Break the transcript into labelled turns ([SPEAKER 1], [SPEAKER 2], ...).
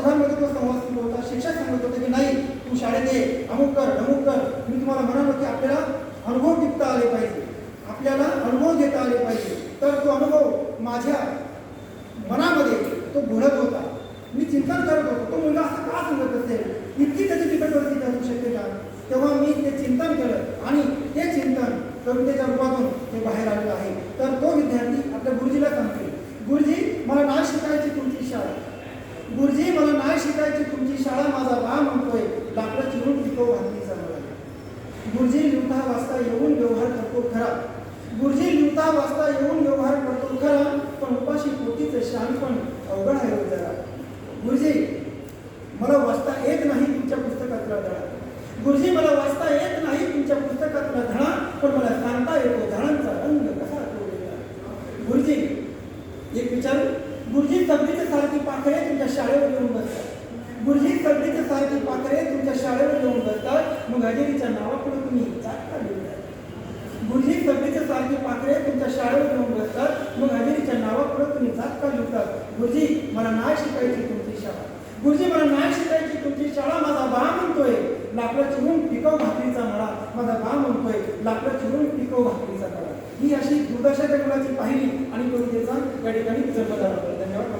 [SPEAKER 1] दोघांमध्ये तो संवाद सुरू होता शिक्षक सांगत होते की नाही तू शाळेत ये अमुक कर अमुक कर. मी तुम्हाला म्हणालो की आपल्याला अनुभव टिकता आले पाहिजे. आपल्याला अनुभव घेता आले पाहिजे. तर तो अनुभव माझ्या मनामध्ये तो घोळत होता. मी चिंतन करत होतो. तो मुलगा असं का सांगत असेल? इतकी त्याची तिकटवरती असू शकते का? तेव्हा मी ते चिंतन केलं आणि ते चिंतन कवितेच्या रूपातून ते बाहेर आलेलं आहे. तर तो विद्यार्थी आपल्या गुरुजीला सांगते गुरुजी मला नाही शिकायची तुमची शाळा गुरुजी मला नाही शिकायची तुमची शाळा माझा बा म्हणतोय. लाकडं चिरून पिको घालणीचा मला गुरुजी लिहिता वाचता येऊन व्यवहार करतो खरा. गुरुजी लिवता वाचता येऊन व्यवहार करतो खरा पण उपाशी पोटीचं शहाणपण अवघड आहे हो जरा. गुरुजी मला वाचता येत नाही तुमच्या पुस्तकातला धडा. गुरुजी मला वाचता येत नाही तुमच्या पुस्तकातला धडा पण मला सांगता येतो धडांचा रंग कसा गुरुजी एक विचार? गुरुजी सगळीचे सारखी पाखरे तुमच्या शाळेवर येऊन बसतात. गुरुजी सगळीचे सारखी पाखरे तुमच्या शाळेवर येऊन बसतात. मग हजेरीच्या नावाकडून तुम्ही जात गुरुजी सगळीचे सारखी पाखरे तुमच्या शाळेवर येऊन बसतात. मग हजेरीच्या नावाकडून तुम्ही जात का लिहितात गुरुजी मला नाही शिकायची तुमची शाळा. गुरुजी मला नाही शिकायची तुमची शाळा. माझा बा म्हणतोय लाकडं चिरून पिकव भाकरीचा मळा माझा बा म्हणतोय लाकडं चिरून पिकव भाकरीचा मळा ही अशी दुर्दशा त्या मुलाची पाहिली आणि कवितेचा या ठिकाणी जन्म झाला